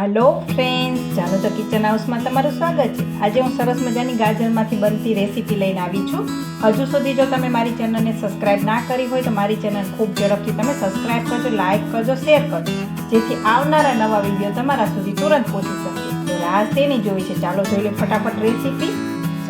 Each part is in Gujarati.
હલો ફ્રેન્ડ્સ ચાલો તો કિચન હાઉસમાં તમારું સ્વાગત છે. આજે હું સરસ મજાની ગાજરમાંથી બનતી રેસીપી લઈને આવી છું. હજુ સુધી જો તમે મારી ચેનલને સબસ્ક્રાઇબ ના કરી હોય તો મારી ચેનલ ખૂબ ઝડપથી તમે સબસ્ક્રાઇબ કરજો લાઇક કરજો શેર કરજો. જેથી આવનારા નવા વીડિયો તમારા સુધી તુરંત પહોંચી શકે. તો રાહ તેની જોઈ છે? ચાલો જોઈ લે ફટાફટ રેસીપી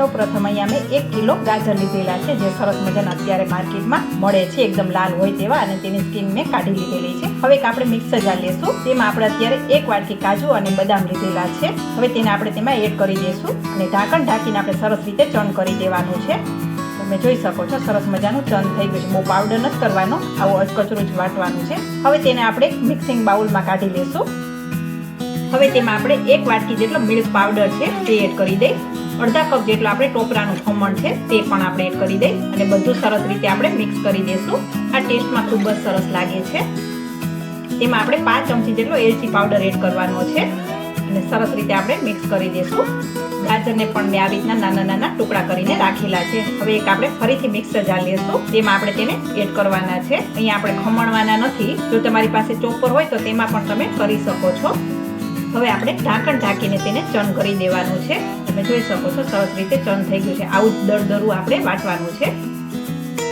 સૌ પ્રથમ અહીંયા મેં એક કિલો ગાજર લીધેલા છે, જે સરસ મજાના અત્યારે માર્કેટમાં મળે છે, એકદમ લાલ હોય તેવા અને તેની સ્કીન મેં કાઢી લીધેલી છે. હવે એક આપણે મિક્સર જાર લેશું. તેમાં આપણે અત્યારે એક વાટકી કાજુ અને બદામ લીધેલા છે. હવે તેને આપણે તેમાં એડ કરી દઈશું અને ઢાંકણ ઢાંકીને આપણે સરસ રીતે ચણ કરી દેવાનું છે. તમે જોઈ શકો છો, સરસ મજાનું ચંદ થઈ ગયું છે. બહુ પાવડર નથી કરવાનો, આવું અચકચરું જ વાટવાનું છે. હવે તેને આપણે મિક્સિંગ બાઉલમાં કાઢી લેશું. હવે તેમાં આપણે એક વાટકી જેટલો મિલ્ક પાવડર છે, તે એડ કરી દઈ. અડધા કપ જેટલો આપણે ટોપરાનું ખમણ છે, તે પણ આપણે એડ કરી દઈ અને બધું સરસ રીતે આપણે મિક્સ કરી દઈશું. આ ટેસ્ટમાં ખૂબ જ સરસ લાગે છે. તેમાં આપણે પાંચ ચમચી જેટલો એલચી પાવડર એડ કરવાનો છે અને સરસ રીતે આપણે મિક્સ કરી દઈશું. ગાજરને પણ મેં આ રીતના નાના નાના ટુકડા કરીને રાખેલા છે. હવે એક આપણે ફરીથી મિક્સર જાર લેશું. તેમાં આપણે તેને એડ કરવાના છે. અહીંયા આપણે ખમણવાના નથી. જો તમારી પાસે ચોપર હોય તો તેમાં પણ તમે કરી શકો છો. હવે આપણે ઢાંકણ ઢાંકીને તેને ચન કરી દેવાનું છે. તમે જોઈ શકો છો, સરસ રીતે ચર્ન થઈ ગયું છે. આવું દરદરું આપણે વાટવાનું છે.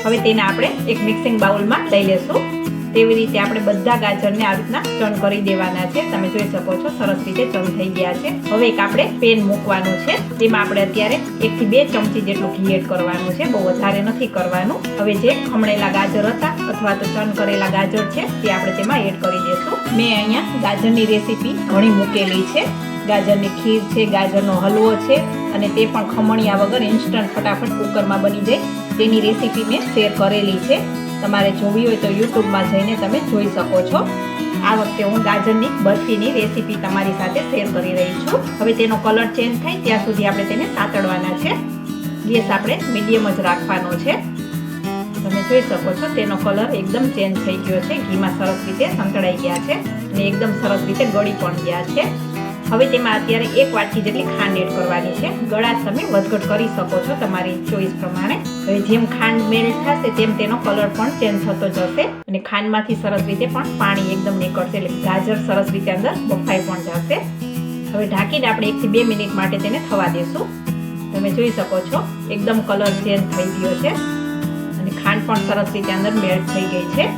હવે તેને આપણે એક મિક્સિંગ બાઉલમાં લઈ લેશું. તેવી રીતે આપણે બધા ગાજરને આ રીતના ચર્ન કરી દેવાના છે. તમે જોઈ શકો છો, સરસ રીતે ચર્ન થઈ ગયા છે. હવે એક આપણે પેન મૂકવાનું છે. તેમાં આપણે અત્યારે એકથી બે ચમચી જેટલું ઘી એડ કરવાનું છે. બહુ વધારે નથી કરવાનું. હવે જે ખમણેલા ગાજર હતા અથવા તો ચર્ન કરેલા ગાજર છે, તે આપણે તેમાં એડ કરી દઈશું મેં અહીંયા ગાજરની રેસીપી ઘણી મૂકેલી છે. ગાજરની ખીર છે, ગાજરનો હલવો છે અને તે પણ ખમણિયા વગર ઇન્સ્ટન્ટ ફટાફટ કુકરમાં બની જાય. તેની રેસીપી મેં શેર કરેલી છે. તમારે જોવી હોય તો યુટ્યુબમાં જઈને તમે જોઈ શકો છો. આ વખતે હું ગાજરની બરફીની રેસીપી તમારી સાથે શેર કરી રહી છું. હવે તેનો કલર ચેન્જ થાય ત્યાં સુધી આપણે તેને સાતડવાના છે. ગેસ આપણે મીડિયમ જ રાખવાનો છે. તમે જોઈ શકો છો તેનો કલર એકદમ ચેન્જ થઈ ગયો છે. ઘીમાં સરસ રીતે સંતળાઈ ગયા છે અને એકદમ સરસ રીતે ગળી પણ ગયા છે. હવે તેમાં અત્યારે એક વાટકી જેટલી ખાંડ એડ કરવાની છે. ગળા તમે વધઘટ કરી શકો છો તમારી ચોઈસ પ્રમાણે. હવે જેમ ખાંડ મેલ્ટ થશે તેમ તેનો કલર પણ ચેન્જ થતો જશે. અને ખાંડમાંથી સરસ રીતે પણ પાણી એકદમ નીકળશે એટલે ગાજર સરસ રીતે અંદર બફાઈ પણ જશે. હવે ઢાંકીને આપણે એકથી બે મિનિટ માટે તેને થવા દેશું. તમે જોઈ શકો છો એકદમ કલર ચેન્જ થઈ ગયો છે. અને ખાંડ પણ સરસ રીતે અંદર મેલ્ટ થઈ ગઈ છે.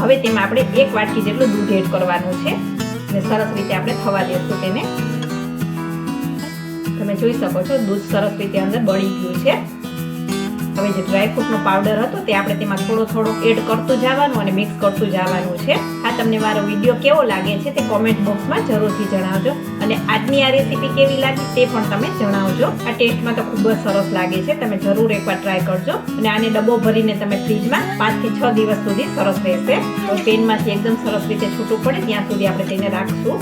હવે તેમાં આપણે એક વાટકી જેટલું દૂધ એડ કરવાનું છે. અને સરસ રીતે આપણે થવા દેશું તેને. તમે જોઈ શકો છો, દૂધ સરસ રીતે અંદર બળી ગયું છે. હવે જે ડ્રાયફ્રૂટનો પાવડર હતો તે આપણે તેમાં થોડો થોડો એડ કરતું જવાનું અને મિક્સ કરતું જવાનું છે. આ તમને મારો વીડિયો કેવો લાગે છે તે કોમેન્ટ બોક્સમાં જરૂરથી જણાવજો. અને આજની આ રેસીપી કેવી લાગી તે પણ તમે જણાવજો. આ ટેસ્ટમાં તો ખૂબ જ સરસ લાગે છે, તમે જરૂર એકવાર ટ્રાય કરજો. અને આને ડબ્બો ભરીને તમે ફ્રીજમાં પાંચથી છ દિવસ સુધી સરસ રહેશે. તો પેનમાંથી એકદમ સરસ રીતે છૂટું પડે, ત્યાં સુધી આપણે તેને રાખશું.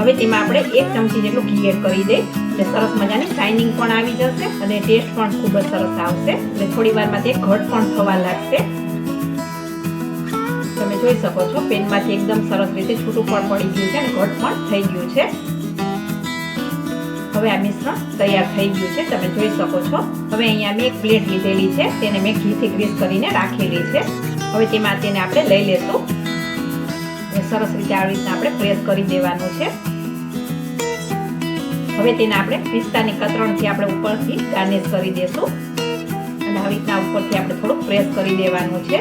હવે તેમાં આપણે એક ચમચી જેટલું ઘી એડ કરી દઈ. એટલે સરસ મજાની શાઇનિંગ પણ આવી જશે અને ટેસ્ટ પણ ખૂબ જ સરસ આવશે. એટલે થોડી વારમાં તે ઘટ પણ થવા લાગશે. જોઈ શકો છો. પેનમાંથી એકદમ સરસ રીતે છૂટું પણ પડી ગયું છે અને ઘટ પણ થઈ ગયું છે. હવે આ મિશ્રણ તૈયાર થઈ ગયું છે. તમે જોઈ શકો છો. હવે અહીંયા મેં એક પ્લેટ લીધેલી છે. તેને મેં ઘીથી ગ્રીસ કરીને રાખેલી છે. હવે તેમાં તેને આપણે લઈ લેશું. સરસ રીતે આવી રીતના આપણે પ્રેસ કરી દેવાનું છે. હવે તેને આપણે પિસ્તાની કતરણથી આપણે ઉપરથી ગાર્નિશ કરી દેશું. અને આવી રીતના ઉપરથી આપણે થોડુંક પ્રેસ કરી દેવાનું છે.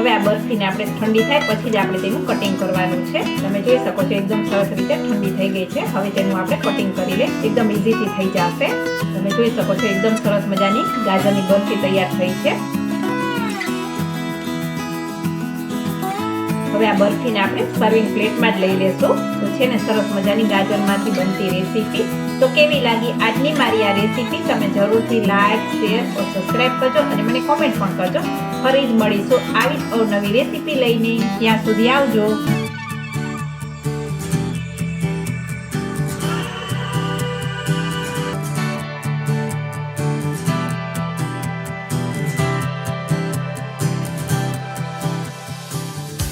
હવે આ બરફીને આપણે ઠંડી થાય પછી જ આપણે તેનું કટિંગ કરવાનું છે. તમે જોઈ શકો છો એકદમ સરસ રીતે ઠંડી થઈ ગઈ છે. હવે તેનું આપણે કટિંગ કરી લે એકદમ ઇઝીથી થઈ જશે. તમે જોઈ શકો છો એકદમ સરસ મજાની ગાજરની બરફી તૈયાર થઈ છે. હવે આ બરફીને આપણે સર્વિંગ પ્લેટમાં જ લઈ લેશું. તો છે ને સરસ મજાની ગાજરમાંથી બનતી રેસીપી તો કેવી લાગી આજની મારી આ રેસીપી તમે જરૂરથી લાઈક શેર ઓર સબસ્ક્રાઈબ કરજો અને મને કોમેન્ટ પણ કરજો. ફરી જ મળીશું આવી જ અવનવી રેસીપી લઈને. ત્યાં સુધી આવજો.